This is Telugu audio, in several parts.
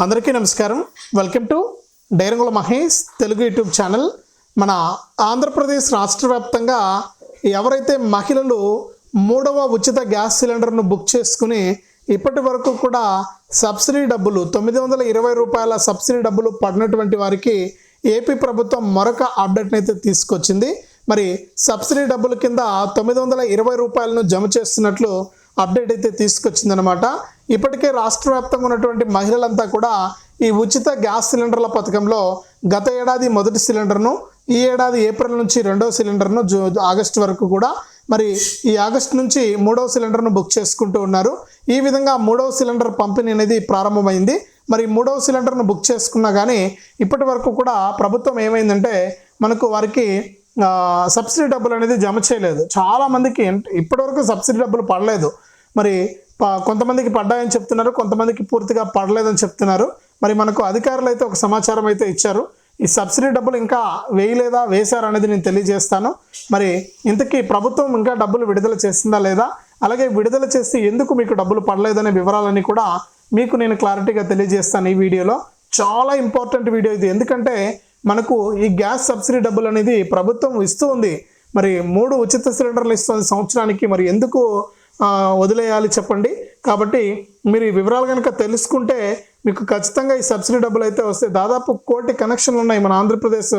అందరికీ నమస్కారం. Welcome to Dairangula Mahesh Telugu YouTube channel. మన ఆంధ్రప్రదేశ్ రాష్ట్ర వ్యాప్తంగా ఎవరైతే మహిళలు మూడవ ఉచిత గ్యాస్ సిలిండర్ను బుక్ చేసుకుని ఇప్పటి వరకు కూడా సబ్సిడీ డబ్బులు తొమ్మిది వందల ఇరవై రూపాయల సబ్సిడీ డబ్బులు పడినటువంటి వారికి ఏపీ ప్రభుత్వం మరొక అప్డేట్ని అయితే తీసుకొచ్చింది. మరి సబ్సిడీ డబ్బుల కింద తొమ్మిది వందల ఇరవై రూపాయలను జమ చేస్తున్నట్లు అప్డేట్ అయితే తీసుకొచ్చిందనమాట ఇప్పటికే రాష్ట్ర వ్యాప్తంగా ఉన్నటువంటి మహిళలంతా కూడా ఈ ఉచిత గ్యాస్ సిలిండర్ల పథకంలో గత ఏడాది మొదటి సిలిండర్ను ఈ ఏడాది ఏప్రిల్ నుంచి రెండవ సిలిండర్ను జూ ఆగస్టు వరకు కూడా మరి ఈ ఆగస్టు నుంచి మూడవ సిలిండర్ను బుక్ చేసుకుంటూ ఉన్నారు. ఈ విధంగా మూడవ సిలిండర్ పంపిణీ అనేది ప్రారంభమైంది. మరి మూడవ సిలిండర్ను బుక్ చేసుకున్నా కానీ ఇప్పటి వరకు కూడా ప్రభుత్వం ఏమైందంటే మనకు వారికి సబ్సిడీ డబ్బులు అనేది జమ చేయలేదు. చాలా మందికి ఇప్పటివరకు సబ్సిడీ డబ్బులు పడలేదు. మరి ప- కొంతమందికి పడ్డాయని చెప్తున్నారు కొంతమందికి పూర్తిగా పడలేదని చెప్తున్నారు. మరి మనకు అధికారులు అయితే ఒక సమాచారం అయితే ఇచ్చారు. ఈ సబ్సిడీ డబ్బులు ఇంకా వేయలేదా వేశారు అనేది నేను తెలియజేస్తాను. మరి ఇంతకీ ప్రభుత్వం ఇంకా డబ్బులు విడుదల చేసిందా లేదా అలాగే విడుదల చేసి ఎందుకు మీకు డబ్బులు పడలేదనే వివరాలన్నీ కూడా మీకు నేను క్లారిటీగా తెలియజేస్తాను ఈ వీడియోలో. చాలా ఇంపార్టెంట్ వీడియో ఇది. ఎందుకంటే మనకు ఈ గ్యాస్ సబ్సిడీ డబ్బులు అనేది ప్రభుత్వం ఇస్తూ ఉంది. మరి మూడు ఉచిత సిలిండర్లు ఇస్తుంది సంవత్సరానికి. మరి ఎందుకు వదిలేయాలి చెప్పండి. కాబట్టి మీరు ఈ వివరాలు కనుక తెలుసుకుంటే మీకు ఖచ్చితంగా ఈ సబ్సిడీ డబ్బులు అయితే వస్తాయి. దాదాపు కోటి కనెక్షన్లు ఉన్నాయి మన ఆంధ్రప్రదేశ్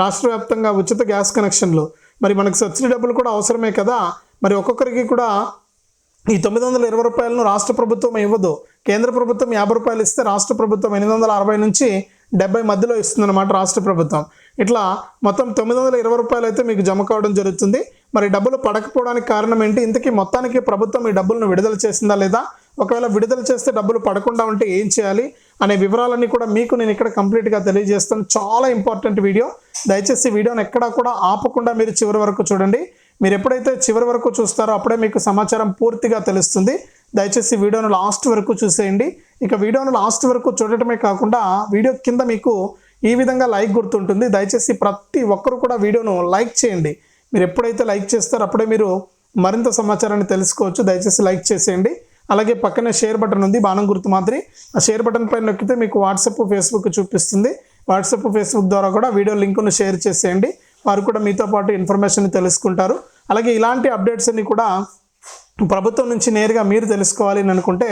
రాష్ట్ర వ్యాప్తంగా ఉచిత గ్యాస్ కనెక్షన్లు. మరి మనకు సబ్సిడీ డబ్బులు కూడా అవసరమే కదా. మరి ఒక్కొక్కరికి కూడా ఈ తొమ్మిది వందల ఇరవై రూపాయలను రాష్ట్ర ప్రభుత్వం ఇవ్వదు. కేంద్ర ప్రభుత్వం యాభై రూపాయలు ఇస్తే రాష్ట్ర ప్రభుత్వం ఎనిమిది వందల అరవై నుంచి డెబ్బై మధ్యలో ఇస్తుందన్నమాట రాష్ట్ర ప్రభుత్వం. ఇట్లా మొత్తం తొమ్మిది వందల ఇరవై రూపాయలు అయితే మీకు జమ కావడం జరుగుతుంది. మరి డబ్బులు పడకపోవడానికి కారణం ఏంటి? ఇంతకీ మొత్తానికి ప్రభుత్వం ఈ డబ్బులను విడుదల చేసిందా లేదా? ఒకవేళ విడుదల చేస్తే డబ్బులు పడకుండా ఉంటే ఏం చేయాలి? అనే వివరాలన్నీ కూడా మీకు నేను ఇక్కడ కంప్లీట్గా తెలియజేస్తాను. చాలా ఇంపార్టెంట్ వీడియో దయచేసి వీడియోని ఎక్కడా కూడా ఆపకుండా మీరు చివరి వరకు చూడండి. మీరు ఎప్పుడైతే చివరి వరకు చూస్తారో అప్పుడే మీకు సమాచారం పూర్తిగా తెలుస్తుంది. దయచేసి వీడియోను లాస్ట్ వరకు చూసేయండి. ఇక వీడియోను లాస్ట్ వరకు చూడటమే కాకుండా వీడియో కింద మీకు ఈ విధంగా లైక్ గుర్తుంటుంది. దయచేసి ప్రతి ఒక్కరు కూడా వీడియోను లైక్ చేయండి. మీరు ఎప్పుడైతే లైక్ చేస్తారో అప్పుడే మీరు మరింత సమాచారాన్ని తెలుసుకోవచ్చు. దయచేసి లైక్ చేసేయండి. అలాగే పక్కనే షేర్ బటన్ ఉంది బాణం గుర్తు మాదిరి. ఆ షేర్ బటన్ పైన నొక్కితే మీకు వాట్సాప్ ఫేస్బుక్ చూపిస్తుంది. వాట్సాప్ ఫేస్బుక్ ద్వారా కూడా వీడియో లింకును షేర్ చేసేయండి. వారు కూడా మీతో పాటు ఇన్ఫర్మేషన్ తెలుసుకుంటారు. అలాగే ఇలాంటి అప్డేట్స్ అన్ని కూడా ప్రభుత్వం నుంచి నేరుగా మీరు తెలుసుకోవాలి అని అనుకుంటే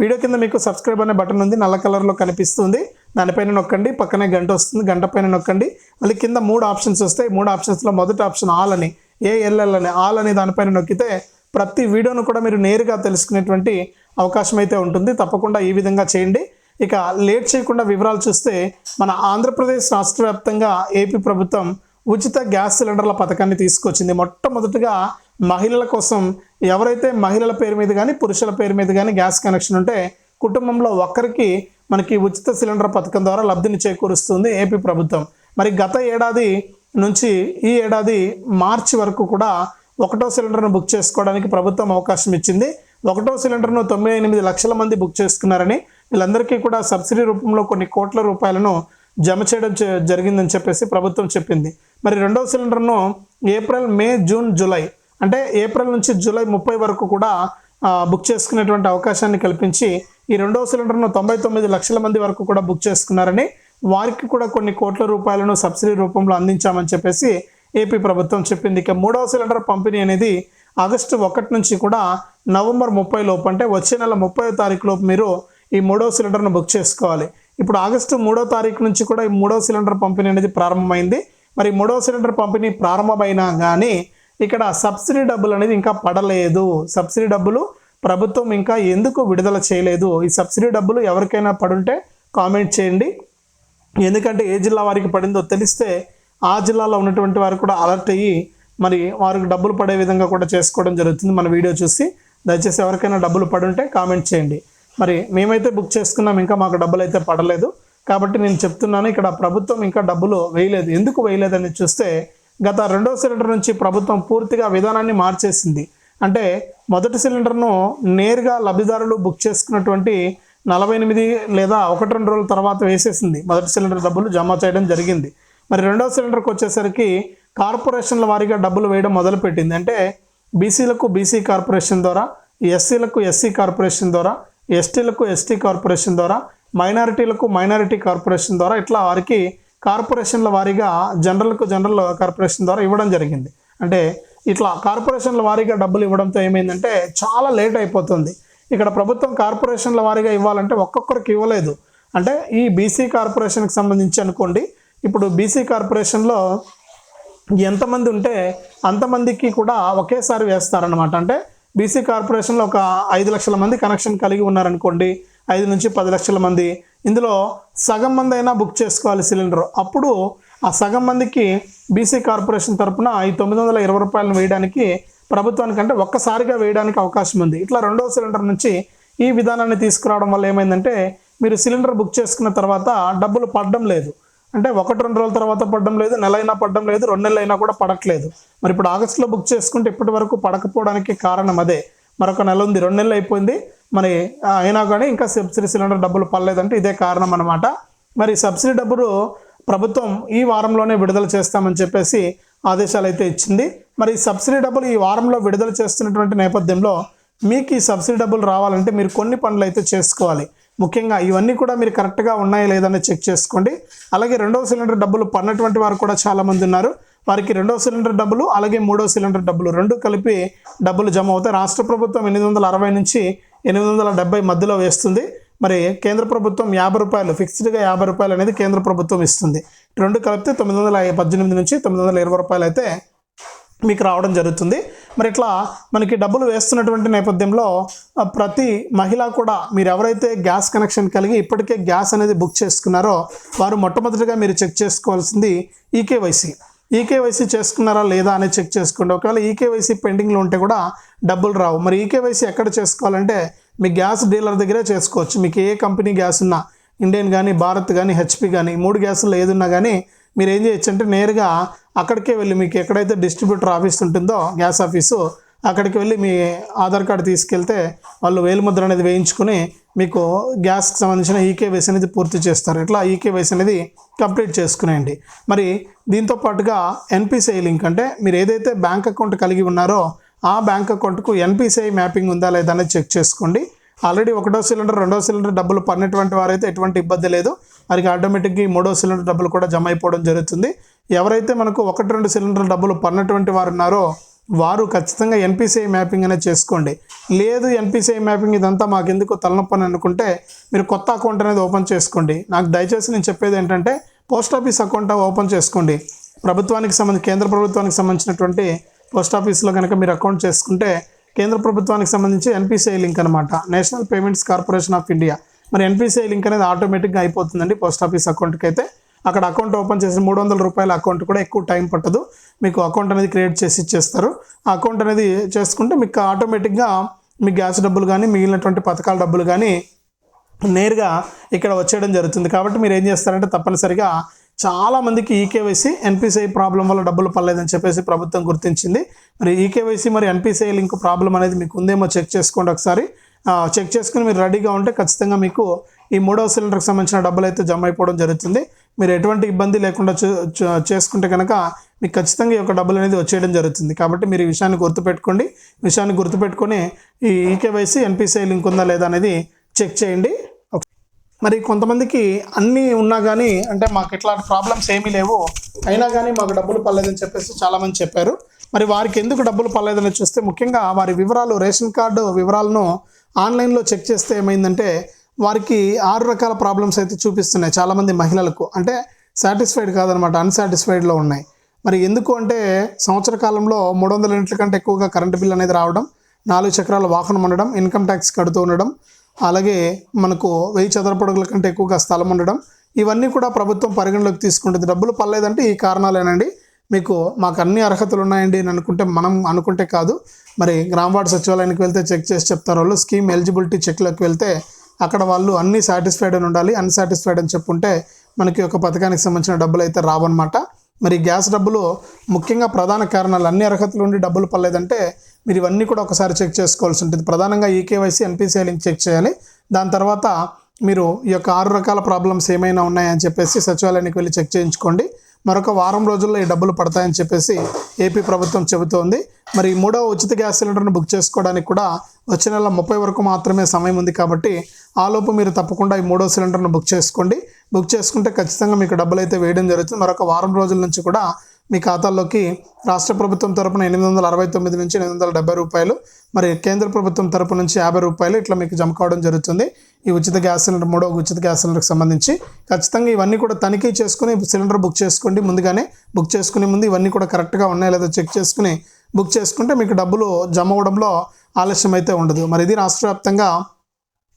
వీడియో కింద మీకు సబ్స్క్రైబ్ అనే బటన్ ఉంది. నల్ల కలర్లో కనిపిస్తుంది. దానిపైన నొక్కండి. పక్కనే గంట వస్తుంది. గంట పైన నొక్కండి. మళ్ళీ కింద మూడు ఆప్షన్స్ వస్తాయి. మూడు ఆప్షన్స్లో మొదటి ఆప్షన్ ఆల్ అని ఏఎల్ఎల్ అని ఆల్ అని దానిపైన నొక్కితే ప్రతి వీడియోను కూడా మీరు నేరుగా తెలుసుకునేటువంటి అవకాశం అయితే ఉంటుంది. తప్పకుండా ఈ విధంగా చేయండి. ఇక లేట్ చేయకుండా వివరాలు చూస్తే మన ఆంధ్రప్రదేశ్ రాష్ట్ర వ్యాప్తంగా ఏపీ ప్రభుత్వం ఉచిత గ్యాస్ సిలిండర్ల పథకాన్ని తీసుకొచ్చింది. మొట్టమొదటిగా మహిళల కోసం ఎవరైతే మహిళల పేరు మీద కానీ పురుషుల పేరు మీద కానీ గ్యాస్ కనెక్షన్ ఉంటే కుటుంబంలో ఒక్కరికి మనకి ఉచిత సిలిండర్ పథకం ద్వారా లబ్ధిని చేకూరుస్తుంది ఏపీ ప్రభుత్వం. మరి గత ఏడాది నుంచి ఈ ఏడాది మార్చి వరకు కూడా ఒకటో సిలిండర్ను బుక్ చేసుకోవడానికి ప్రభుత్వం అవకాశం ఇచ్చింది. ఒకటో సిలిండర్ను తొంభై ఎనిమిది లక్షల మంది బుక్ చేసుకున్నారని వీళ్ళందరికీ కూడా సబ్సిడీ రూపంలో కొన్ని కోట్ల రూపాయలను జమ చేయడం జరిగిందని చెప్పేసి ప్రభుత్వం చెప్పింది. మరి రెండవ సిలిండర్ను ఏప్రిల్ మే జూన్ జూలై అంటే ఏప్రిల్ నుంచి జూలై ముప్పై వరకు కూడా బుక్ చేసుకునేటువంటి అవకాశాన్ని కల్పించి ఈ రెండవ సిలిండర్ను తొంభై తొమ్మిది లక్షల మంది వరకు కూడా బుక్ చేసుకున్నారని వారికి కూడా కొన్ని కోట్ల రూపాయలను సబ్సిడీ రూపంలో అందించామని చెప్పేసి ఏపీ ప్రభుత్వం చెప్పింది. ఇక మూడవ సిలిండర్ పంపిణీ అనేది ఆగస్టు ఒకటి నుంచి కూడా నవంబర్ ముప్పై లోపు అంటే వచ్చే నెల ముప్పై తారీఖు లోపు మీరు ఈ మూడవ సిలిండర్ను బుక్ చేసుకోవాలి. ఇప్పుడు ఆగస్టు మూడో తారీఖు నుంచి కూడా ఈ మూడవ సిలిండర్ పంపిణీ అనేది ప్రారంభమైంది. మరి మూడవ సిలిండర్ పంపిణీ ప్రారంభమైనా కానీ ఇక్కడ సబ్సిడీ డబ్బులు అనేది ఇంకా పడలేదు. సబ్సిడీ డబ్బులు ప్రభుత్వం ఇంకా ఎందుకు విడుదల చేయలేదు? ఈ సబ్సిడీ డబ్బులు ఎవరికైనా పడుంటే కామెంట్ చేయండి. ఎందుకంటే ఏ జిల్లా వారికి పడిందో తెలిస్తే ఆ జిల్లాలో ఉన్నటువంటి వారు కూడా అలర్ట్ అయ్యి మరి వారికి డబ్బులు పడే విధంగా కూడా చేసుకోవడం జరుగుతుంది. మన వీడియో చూసి దయచేసి ఎవరికైనా డబ్బులు పడుంటే కామెంట్ చేయండి. మరి మేమైతే బుక్ చేసుకున్నాం ఇంకా మాకు డబ్బులు అయితే పడలేదు. కాబట్టి నేను చెప్తున్నాను ఇక్కడ ప్రభుత్వం ఇంకా డబ్బులు వేయలేదు. ఎందుకు వేయలేదని చూస్తే గత రెండో సిలిండర్ నుంచి ప్రభుత్వం పూర్తిగా విధానాన్ని మార్చేసింది. అంటే మొదటి సిలిండర్ను నేరుగా లబ్ధిదారులు బుక్ చేసుకున్నటువంటి నలభై ఎనిమిది లేదా ఒకటి రెండు రోజుల తర్వాత వేసేసింది. మొదటి సిలిండర్ డబ్బులు జమ చేయడం జరిగింది. మరి రెండవ సిలిండర్కి వచ్చేసరికి కార్పొరేషన్ల వారీగా డబ్బులు వేయడం మొదలుపెట్టింది. అంటే బీసీలకు బీసీ కార్పొరేషన్ ద్వారా ఎస్సీలకు ఎస్సీ కార్పొరేషన్ ద్వారా ఎస్టీలకు ఎస్టీ కార్పొరేషన్ ద్వారా మైనారిటీలకు మైనారిటీ కార్పొరేషన్ ద్వారా ఇట్లా వారికి కార్పొరేషన్ల వారీగా జనరల్కు జనరల్ కార్పొరేషన్ ద్వారా ఇవ్వడం జరిగింది. అంటే ఇట్లా కార్పొరేషన్ల వారీగా డబ్బులు ఇవ్వడంతో ఏమైందంటే చాలా లేట్ అయిపోతుంది. ఇక్కడ ప్రభుత్వం కార్పొరేషన్ల వారీగా ఇవ్వాలంటే ఒక్కొక్కరికి ఇవ్వలేదు. అంటే ఈ బీసీ కార్పొరేషన్కి సంబంధించి అనుకోండి ఇప్పుడు బీసీ కార్పొరేషన్లో ఎంతమంది ఉంటే అంతమందికి కూడా ఒకేసారి వేస్తారనమాట అంటే బీసీ కార్పొరేషన్లో ఒక ఐదు లక్షల మంది కనెక్షన్ కలిగి ఉన్నారనుకోండి ఐదు నుంచి పది లక్షల మంది. ఇందులో సగం మంది అయినా బుక్ చేసుకోవాలి సిలిండర్ అప్పుడు ఆ సగం మందికి బీసీ కార్పొరేషన్ తరపున ఈ తొమ్మిది వందల ఇరవై రూపాయలను వేయడానికి ప్రభుత్వానికంటే ఒక్కసారిగా వేయడానికి అవకాశం ఉంది. ఇట్లా రెండవ సిలిండర్ నుంచి ఈ విధానాన్ని తీసుకురావడం వల్ల ఏమైందంటే మీరు సిలిండర్ బుక్ చేసుకున్న తర్వాత డబ్బులు పడడం లేదు. అంటే ఒకటి రెండు రోజుల తర్వాత పడడం లేదు నెల అయినా పడడం లేదు రెండు నెలలు అయినా కూడా పడట్లేదు. మరి ఇప్పుడు ఆగస్టులో బుక్ చేసుకుంటే ఇప్పటి వరకు పడకపోవడానికి కారణం అదే. మరొక నెల ఉంది రెండు నెలలు అయిపోయింది. మరి అయినా కానీ ఇంకా సబ్సిడీ సిలిండర్ డబ్బులు పడలేదంటే ఇదే కారణం అనమాట మరి సబ్సిడీ డబ్బులు ప్రభుత్వం ఈ వారంలోనే విడుదల చేస్తామని చెప్పేసి ఆదేశాలు అయితే ఇచ్చింది. మరి సబ్సిడీ డబ్బులు ఈ వారంలో విడుదల చేస్తున్నటువంటి నేపథ్యంలో మీకు ఈ సబ్సిడీ డబ్బులు రావాలంటే మీరు కొన్ని పనులు అయితే చేసుకోవాలి. ముఖ్యంగా ఇవన్నీ కూడా మీరు కరెక్ట్గా ఉన్నాయా లేదని చెక్ చేసుకోండి. అలాగే రెండవ సిలిండర్ డబ్బులు పన్నటువంటి వారు కూడా చాలామంది ఉన్నారు. వారికి రెండవ సిలిండర్ డబ్బులు అలాగే మూడవ సిలిండర్ డబ్బులు రెండు కలిపి డబ్బులు జమ అవుతాయి. రాష్ట్ర ప్రభుత్వం ఎనిమిది వందల అరవై నుంచి ఎనిమిది వందల డెబ్బై మధ్యలో వేస్తుంది. మరి కేంద్ర ప్రభుత్వం యాభై రూపాయలు ఫిక్స్డ్గా యాభై రూపాయలు అనేది కేంద్ర ప్రభుత్వం ఇస్తుంది. రెండు కలిపితే తొమ్మిది వందల పద్దెనిమిది నుంచి తొమ్మిది వందల ఇరవై రూపాయలు అయితే మీకు రావడం జరుగుతుంది. మరి ఇట్లా మనకి డబ్బులు వేస్తున్నటువంటి నేపథ్యంలో ప్రతి మహిళ కూడా మీరు ఎవరైతే గ్యాస్ కనెక్షన్ కలిగి ఇప్పటికే గ్యాస్ అనేది బుక్ చేసుకున్నారో వారు మొట్టమొదటిగా మీరు చెక్ చేసుకోవాల్సింది ఈకేవైసీ. ఈకేవైసీ చేసుకున్నారా లేదా అనేది చెక్ చేసుకోండి. ఒకవేళ ఈకేవైసీ పెండింగ్లో ఉంటే కూడా డబ్బులు రావు. మరి ఈకేవైసీ ఎక్కడ చేసుకోవాలంటే మీ గ్యాస్ డీలర్ దగ్గరే చేసుకోవచ్చు. మీకు ఏ కంపెనీ గ్యాస్ ఉన్నా ఇండియన్ కానీ భారత్ కానీ హెచ్పి కానీ మూడు గ్యాసులు ఏదున్నా కానీ మీరు ఏం చేయొచ్చు అంటే నేరుగా అక్కడికే వెళ్ళి మీకు ఎక్కడైతే డిస్ట్రిబ్యూటర్ ఆఫీస్ ఉంటుందో గ్యాస్ ఆఫీసు అక్కడికి వెళ్ళి మీ ఆధార్ కార్డు తీసుకెళ్తే వాళ్ళు వేలిముద్ర అనేది వేయించుకుని మీకు గ్యాస్కి సంబంధించిన ఈకేవైసీ అనేది పూర్తి చేస్తారు. ఇట్లా ఈకేవైసీ అనేది కంప్లీట్ చేసుకునేయండి. మరి దీంతో పాటుగా ఎన్పిసిఐ లింక్ అంటే మీరు ఏదైతే బ్యాంక్ అకౌంట్ కలిగి ఉన్నారో ఆ బ్యాంక్ అకౌంట్కు ఎన్పిసిఐ మ్యాపింగ్ ఉందా లేదా అనేది చెక్ చేసుకోండి. ఆల్రెడీ ఒకటో సిలిండర్ రెండో సిలిండర్ డబ్బులు పడినటువంటి వారైతే ఎటువంటి ఇబ్బంది లేదు. వారికి ఆటోమేటిక్గా ఈ మూడో సిలిండర్ డబ్బులు కూడా జమ అయిపోవడం జరుగుతుంది. ఎవరైతే మనకు ఒకటి రెండు సిలిండర్ డబ్బులు పడినటువంటి వారు ఉన్నారో వారు ఖచ్చితంగా ఎన్పిసిఐ మ్యాపింగ్ అనేది చేసుకోండి. లేదు ఎన్పిసిఐ మ్యాపింగ్ ఇదంతా మాకు ఎందుకు తలనొప్పని అనుకుంటే మీరు కొత్త అకౌంట్ అనేది ఓపెన్ చేసుకోండి. నాకు దయచేసి నేను చెప్పేది ఏంటంటే పోస్ట్ ఆఫీస్ అకౌంట్ ఓపెన్ చేసుకోండి. ప్రభుత్వానికి సంబంధించి కేంద్ర ప్రభుత్వానికి సంబంధించినటువంటి పోస్ట్ ఆఫీస్లో కనుక మీరు అకౌంట్ చేసుకుంటే కేంద్ర ప్రభుత్వానికి సంబంధించి ఎన్పిసిఐ లింక్ అనమాట national payments corporation of India. మరి ఎన్పిసిఐ లింక్ అనేది ఆటోమేటిక్గా అయిపోతుందండి పోస్ట్ ఆఫీస్ అకౌంట్కి అయితే. అక్కడ అకౌంట్ ఓపెన్ చేసి మూడు వందల రూపాయల అకౌంట్ కూడా ఎక్కువ టైం పట్టదు. మీకు అకౌంట్ అనేది క్రియేట్ చేసి ఇచ్చేస్తారు. ఆ అకౌంట్ అనేది చేసుకుంటే మీకు ఆటోమేటిక్గా మీ గ్యాస్ డబ్బులు కానీ మిగిలినటువంటి పథకాల డబ్బులు కానీ నేరుగా ఇక్కడ వచ్చేయడం జరుగుతుంది. కాబట్టి మీరు ఏం చేస్తారంటే తప్పనిసరిగా చాలామందికి ఈకేవైసీ ఎన్పిసిఐ ప్రాబ్లం వల్ల డబ్బులు పడలేదని చెప్పేసి ప్రభుత్వం గుర్తించింది. మరి ఈకేవైసీ మరి ఎన్పిసిఐ లింక్ ప్రాబ్లం అనేది మీకు ఉందేమో చెక్ చేసుకోండి ఒకసారి. చెక్ చేసుకుని మీరు రెడీగా ఉంటే ఖచ్చితంగా మీకు ఈ మూడవ సిలిండర్కి సంబంధించిన డబ్బులు అయితే జమ అయిపోవడం జరుగుతుంది. మీరు ఎటువంటి ఇబ్బంది లేకుండా చేసుకుంటే కనుక మీకు ఖచ్చితంగా ఈ యొక్క డబ్బులు అనేది వచ్చేయడం జరుగుతుంది. కాబట్టి మీరు ఈ విషయాన్ని గుర్తుపెట్టుకోండి. విషయాన్ని గుర్తుపెట్టుకొని ఈ ఈకేవైసీ ఎన్పిసిఐ లింక్ ఉందా లేదా అనేది చెక్ చేయండి. మరి కొంతమందికి అన్నీ ఉన్నా కానీ అంటే మాకు ఇట్లాంటి ప్రాబ్లమ్స్ ఏమీ లేవు. అయినా కానీ మాకు డబ్బులు పర్లేదని చెప్పేసి చాలామంది చెప్పారు. మరి వారికి ఎందుకు డబ్బులు పర్లేదని చూస్తే ముఖ్యంగా వారి వివరాలు రేషన్ కార్డు వివరాలను ఆన్లైన్లో చెక్ చేస్తే ఏమైందంటే వారికి ఆరు రకాల ప్రాబ్లమ్స్ అయితే చూపిస్తున్నాయి చాలామంది మహిళలకు. అంటే సాటిస్ఫైడ్ కాదనమాట అన్సాటిస్ఫైడ్లో ఉన్నాయి. మరి ఎందుకు అంటే సంవత్సర కాలంలో మూడు వందల యూనిట్ల కంటే ఎక్కువగా కరెంటు బిల్ అనేది రావడం నాలుగు చక్రాల వాహనం ఉండడం ఇన్కమ్ ట్యాక్స్ కడుతూ ఉండడం అలాగే మనకు వెయ్యి చదరపడుగుల కంటే ఎక్కువగా స్థలం ఉండడం ఇవన్నీ కూడా ప్రభుత్వం పరిగణలోకి తీసుకుంటుంది. డబ్బులు పర్లేదంటే ఈ కారణాలేనండి. మీకు మాకు అన్ని అర్హతలు ఉన్నాయండి అని అనుకుంటే మనం అనుకుంటే కాదు. మరి గ్రామ వార్డు సచివాలయానికి వెళ్తే చెక్ చేసి చెప్తారు వాళ్ళు. స్కీమ్ ఎలిజిబిలిటీ చెక్లోకి వెళ్తే అక్కడ వాళ్ళు అన్ని సాటిస్ఫైడ్ అని ఉండాలి. అన్సాటిస్ఫైడ్ అని చెప్పుంటే మనకి ఒక పథకానికి సంబంధించిన డబ్బులు అయితే రావన్నమాట. మరి గ్యాస్ డబ్బులు ముఖ్యంగా ప్రధాన కారణాలు అన్ని అర్హతలు ఉండి డబ్బులు పర్లేదంటే మీరు ఇవన్నీ కూడా ఒకసారి చెక్ చేసుకోవాల్సి ఉంటుంది. ప్రధానంగా ఈకేవైసీ ఎన్పిసిఐ లింక్ చెక్ చేయాలి. దాని తర్వాత మీరు ఈ యొక్క ఆరు రకాల ప్రాబ్లమ్స్ ఏమైనా ఉన్నాయని చెప్పేసి సచివాలయానికి వెళ్ళి చెక్ చేయించుకోండి. మరొక వారం రోజుల్లో ఈ డబ్బులు పడతాయని చెప్పేసి ఏపీ ప్రభుత్వం చెబుతోంది. మరి మూడవ ఉచిత గ్యాస్ సిలిండర్ను బుక్ చేసుకోవడానికి కూడా వచ్చే నెల ముప్పై వరకు మాత్రమే సమయం ఉంది కాబట్టి ఆలోపు మీరు తప్పకుండా ఈ మూడో సిలిండర్ను బుక్ చేసుకోండి. బుక్ చేసుకుంటే ఖచ్చితంగా మీకు డబ్బులు అయితే వేయడం జరుగుతుంది. మరొక వారం రోజుల నుంచి కూడా మీ ఖాతాల్లోకి రాష్ట్ర ప్రభుత్వం తరపున ఎనిమిది వందల అరవై తొమ్మిది నుంచి ఎనిమిది వందల డెబ్బై రూపాయలు మరి కేంద్ర ప్రభుత్వం తరపు నుంచి యాభై రూపాయలు ఇట్లా మీకు జమ కావడం జరుగుతుంది. ఈ ఉచిత గ్యాస్ సిలిండర్ మూడో ఉచిత గ్యాస్ సిలిండర్కి సంబంధించి ఖచ్చితంగా ఇవన్నీ కూడా తనిఖీ చేసుకుని సిలిండర్ బుక్ చేసుకోండి. ముందుగానే బుక్ చేసుకునే ముందు ఇవన్నీ కూడా కరెక్ట్గా ఉన్నాయో లేదో చెక్ చేసుకుని బుక్ చేసుకుంటే మీకు డబ్బులు జమ అవ్వడంలో ఆలస్యం అయితే ఉండదు. మరి ఇది రాష్ట్ర వ్యాప్తంగా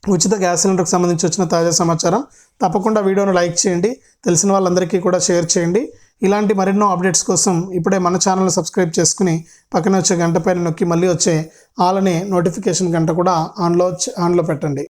ఉచిత గ్యాస్ సిలిండర్కి సంబంధించి వచ్చిన తాజా సమాచారం. తప్పకుండా వీడియోను లైక్ చేయండి. తెలిసిన వాళ్ళందరికీ కూడా షేర్ చేయండి. ఇలాంటి మరెన్నో అప్డేట్స్ కోసం ఇప్పుడే మన ఛానల్ సబ్స్క్రైబ్ చేసుకుని పక్కన వచ్చే గంట పైన నొక్కి మళ్ళీ వచ్చే ఆలనే నోటిఫికేషన్ గంట కూడా ఆన్లో ఆన్లో పెట్టండి.